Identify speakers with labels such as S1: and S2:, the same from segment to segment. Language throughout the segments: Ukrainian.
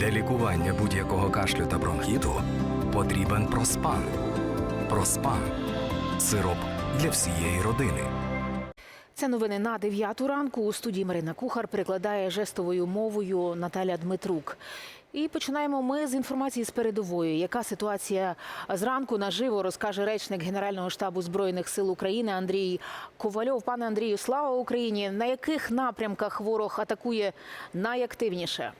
S1: Для лікування будь-якого кашлю та бронхіту потрібен проспан. Проспан сироп для всієї родини.
S2: Це новини на 9 ранку. У студії Марина Кухар перекладає жестовою мовою Наталя Дмитрук. І починаємо ми з інформації з передової. Яка ситуація зранку наживо розкаже речник Генерального штабу збройних сил України Андрій Ковальов. Пане Андрію, слава Україні! На яких напрямках ворог атакує найактивніше?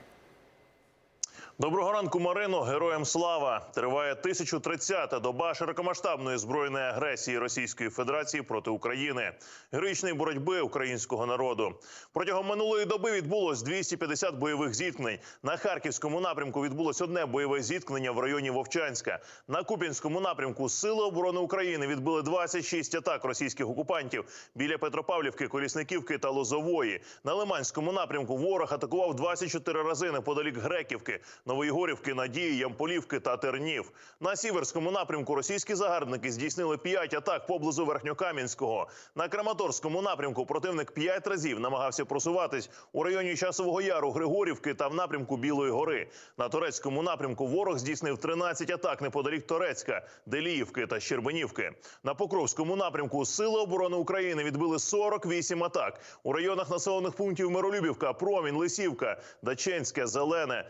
S3: Доброго ранку, Марино. Героям слава! Триває 1030-та доба широкомасштабної збройної агресії Російської Федерації проти України, героїчної боротьби українського народу. Протягом минулої доби відбулось 250 бойових зіткнень. На харківському напрямку відбулось одне бойове зіткнення в районі Вовчанська. На Куп'янському напрямку Сили оборони України відбили 26 атак російських окупантів біля Петропавлівки, Колісниківки та Лозової. На Лиманському напрямку ворог атакував 24 рази неподалік Греківки. Новоєгорівки, Надії, Ямполівки та Тернів. На сіверському напрямку російські загарбники здійснили 5 атак поблизу Верхньокам'янського. На Краматорському напрямку противник 5 разів намагався просуватись у районі Часового Яру, Григорівки та в напрямку Білої гори. На турецькому напрямку ворог здійснив 13 атак неподалік Торецька, Деліївки та Щербинівки. На Покровському напрямку Сили оборони України відбили 48 атак у районах населених пунктів Миролюбівка, Промінь, Лисівка, Даченське, Зелене,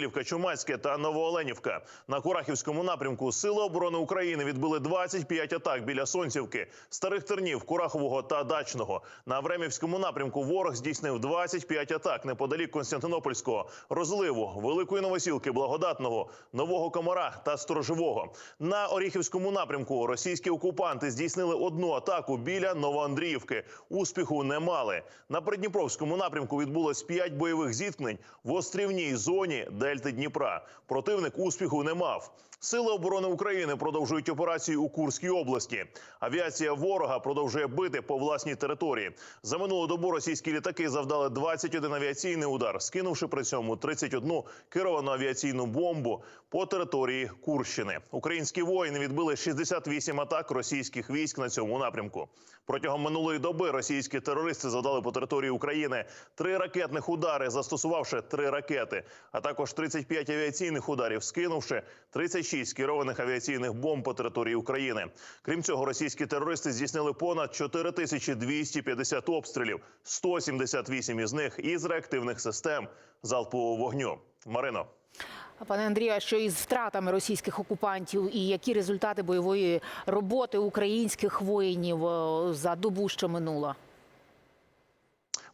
S3: Нововасилівка, Чумацьке та Новооленівка. На Курахівському напрямку Сили оборони України відбили 25 атак біля Сонцівки, Старих Тернів, Курахового та Дачного. На Времівському напрямку ворог здійснив 25 атак неподалік Константинопольського, Розливу, Великої Новосілки, Благодатного, Нового Комара та Сторожового. На Оріхівському напрямку російські окупанти здійснили одну атаку біля Новоандріївки. Успіху не мали. На Придніпровському напрямку відбулось 5 бойових зіткнень в острівній зоні Дельти Дніпра. Противник успіху не мав. Сили оборони України продовжують операцію у Курській області. Авіація ворога продовжує бити по власній території. За минулу добу російські літаки завдали 21 авіаційний удар, скинувши при цьому 31 керовану авіаційну бомбу по території Курщини. Українські воїни відбили 68 атак російських військ на цьому напрямку. Протягом минулої доби російські терористи завдали по території України три ракетних удари, застосувавши три ракети, а також 35 авіаційних ударів, скинувши 36 керованих авіаційних бомб по території України. Крім цього, російські терористи здійснили понад 4250 обстрілів, 178 із них із реактивних систем залпового вогню. Марино.
S2: Пане Андрію, а що із втратами російських окупантів і які результати бойової роботи українських воїнів за добу, що минула?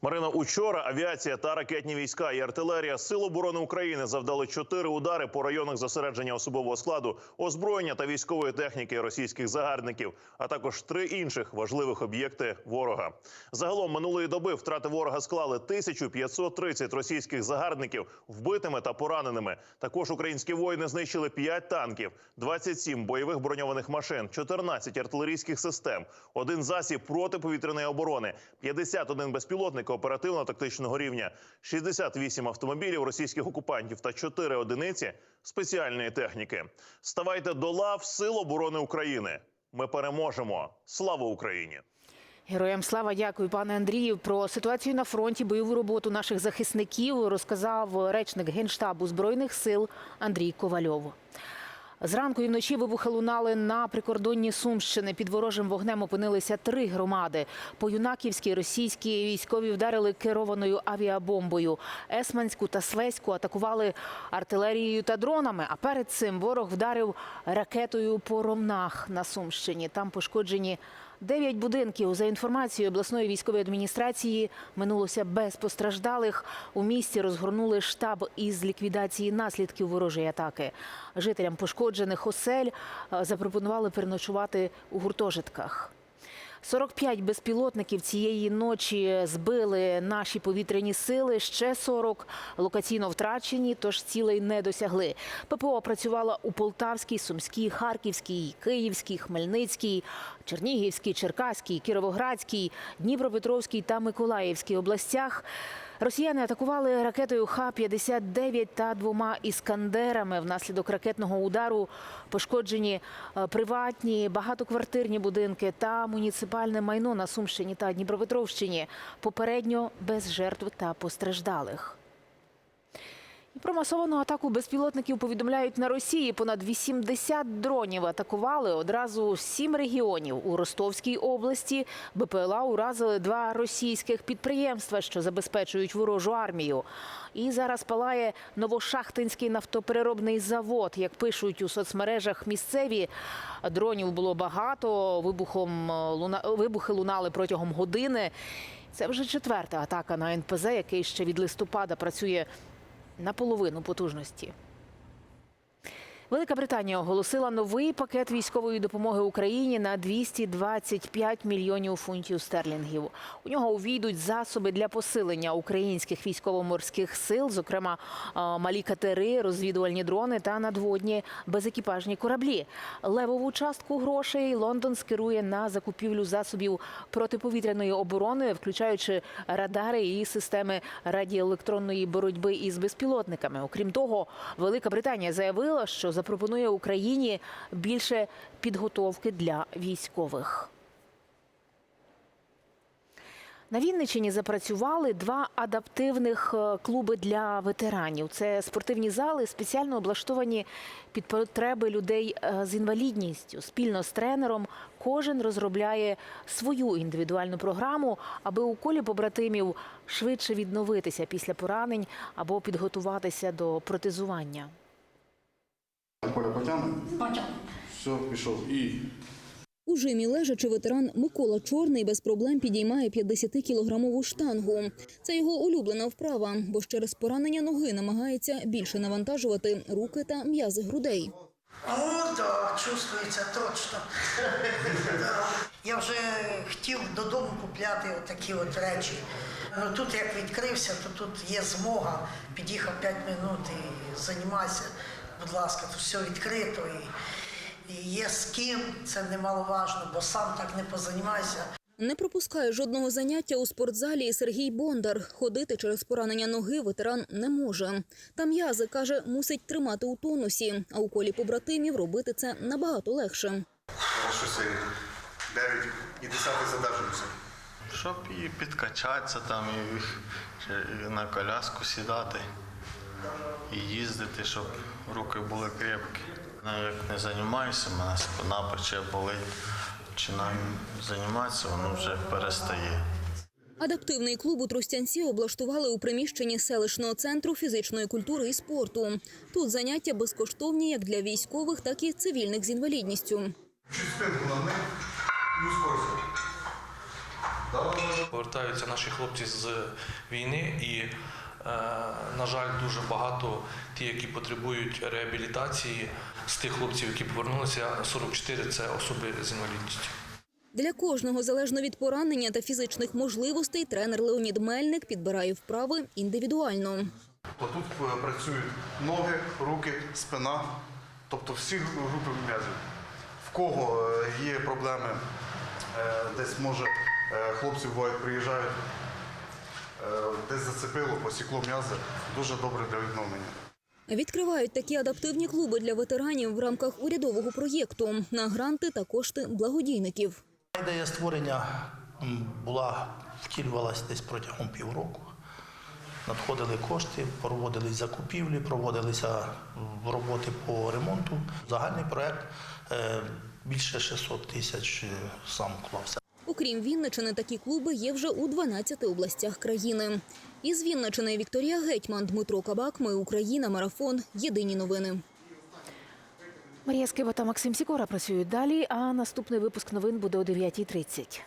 S3: Марина, учора авіація та ракетні війська і артилерія Сил оборони України завдали чотири удари по районах зосередження особового складу, озброєння та військової техніки російських загарбників, а також три інших важливих об'єкти ворога. Загалом минулої доби втрати ворога склали 1530 російських загарбників вбитими та пораненими. Також українські воїни знищили 5 танків, 27 бойових броньованих машин, 14 артилерійських систем, один засіб протиповітряної оборони, 51 безпілотник оперативно-тактичного рівня, 68 автомобілів російських окупантів та 4 одиниці спеціальної техніки. Ставайте до лав Сил оборони України. Ми переможемо. Слава Україні!
S2: Героям слава, дякую, пане Андрію. Про ситуацію на фронті, бойову роботу наших захисників розказав речник генштабу збройних сил Андрій Ковальов. Зранку і вночі вибухи лунали на прикордонні Сумщини. Під ворожим вогнем опинилися три громади. По юнаківській російській військові вдарили керованою авіабомбою. Есманську та Слеську атакували артилерією та дронами. А перед цим ворог вдарив ракетою по Ромнах на Сумщині. Там пошкоджені Дев'ять будинків за інформацією обласної військової адміністрації минулося без постраждалих. У місті розгорнули штаб із ліквідації наслідків ворожої атаки. Жителям пошкоджених осель е, запропонували переночувати у гуртожитках. 45 безпілотників цієї ночі збили наші повітряні сили. Ще 40 локаційно втрачені, тож цілей не досягли. ППО працювала у Полтавській, Сумській, Харківській, Київській, Хмельницькій, Чернігівській, Черкаській, Кіровоградській, Дніпропетровській та Миколаївській областях. Росіяни атакували ракетою Х-59 та двома іскандерами. Внаслідок ракетного удару пошкоджені е, приватні, багатоквартирні будинки та муніципальне майно на Сумщині та Дніпропетровщині. Попередньо без жертв та постраждалих. Про масовану атаку безпілотників повідомляють на Росії. Понад 80 дронів атакували одразу сім регіонів. У Ростовській області БПЛА уразили два російських підприємства, що забезпечують ворожу армію. І зараз палає Новошахтинський нафтопереробний завод. Як пишуть у соцмережах місцеві, дронів було багато. Вибухом е, луна... вибухи лунали протягом години. Це вже четверта атака на НПЗ, який ще від листопада працює на половину потужності. Велика Британія оголосила новий пакет військової допомоги Україні на 225 мільйонів фунтів стерлінгів. У нього увійдуть засоби для посилення українських військово-морських сил, зокрема малі катери, розвідувальні дрони та надводні безекіпажні кораблі. Левову частку грошей Лондон скерує на закупівлю засобів протиповітряної оборони, включаючи радари і системи радіоелектронної боротьби із безпілотниками. Окрім того, Велика Британія заявила, що запропонує Україні більше підготовки для військових. На Вінниччині запрацювали два адаптивних е, клуби для ветеранів. Це спортивні зали, спеціально облаштовані під потреби людей е, з інвалідністю. Спільно з тренером кожен розробляє свою індивідуальну програму, аби у колі побратимів швидше відновитися після поранень або підготуватися до протезування.
S4: Коля потягне? Все, пішов. І
S5: У жимі лежачи ветеран Микола Чорний без проблем підіймає 50-кілограмову штангу. Це його улюблена вправа, бо ж через поранення ноги намагається більше навантажувати руки та м'язи грудей.
S6: О, да, чувствується точно. Я вже хотів додому купляти такі от речі. Ну тут як відкрився, то тут є змога. Під'їхав 5 минут і займайся. Будь ласка, тут все відкрито і, і є з ким, це немаловажно, бо сам так не позаймайся.
S5: Не пропускає жодного заняття у спортзалі і Сергій Бондар. Ходити через поранення ноги ветеран не може. Та м'язи, каже, мусить тримати у тонусі, а у колі побратимів робити це набагато легше.
S4: щось 9 і 10 задержуємося.
S7: Щоб і підкачатися там, і, і на коляску сідати, і їздити, щоб руки були крепкі. Ну, як не займаюся, мене спина пече болить. Починаю займатися, воно вже перестає.
S5: Адаптивний клуб у Тростянці облаштували у приміщенні селищного центру фізичної культури і спорту. Тут заняття безкоштовні як для військових, так і цивільних з інвалідністю.
S8: Повертаються наші хлопці з війни, і, на жаль, дуже багато ті, які потребують реабілітації. З тих хлопців, які повернулися, 44 – це особи з інвалідністю.
S5: Для кожного, залежно від поранення та фізичних можливостей, тренер Леонід Мельник підбирає вправи індивідуально.
S4: Тут е, працюють ноги, руки, спина, тобто всі групи м'язів. В кого е, є проблеми, е, десь може е, хлопці бувають приїжджають, е, десь зацепило, посікло м'язи, дуже добре для відновлення.
S5: Відкривають такі адаптивні клуби для ветеранів в рамках урядового проєкту на гранти та кошти благодійників.
S9: Ідея створення була втілювалася десь протягом півроку. Надходили кошти, проводились закупівлі, проводилися роботи по ремонту. Загальний проект е, більше 600 тисяч е, сам вклався.
S5: Окрім Вінничини, такі клуби є вже у 12 областях країни. Із Вінничини Вікторія Гетьман, Дмитро Кабак. Ми Україна. Марафон. Єдині новини.
S2: Марія Скиба та Максим Сікора працюють далі. А наступний випуск новин буде о 9.30.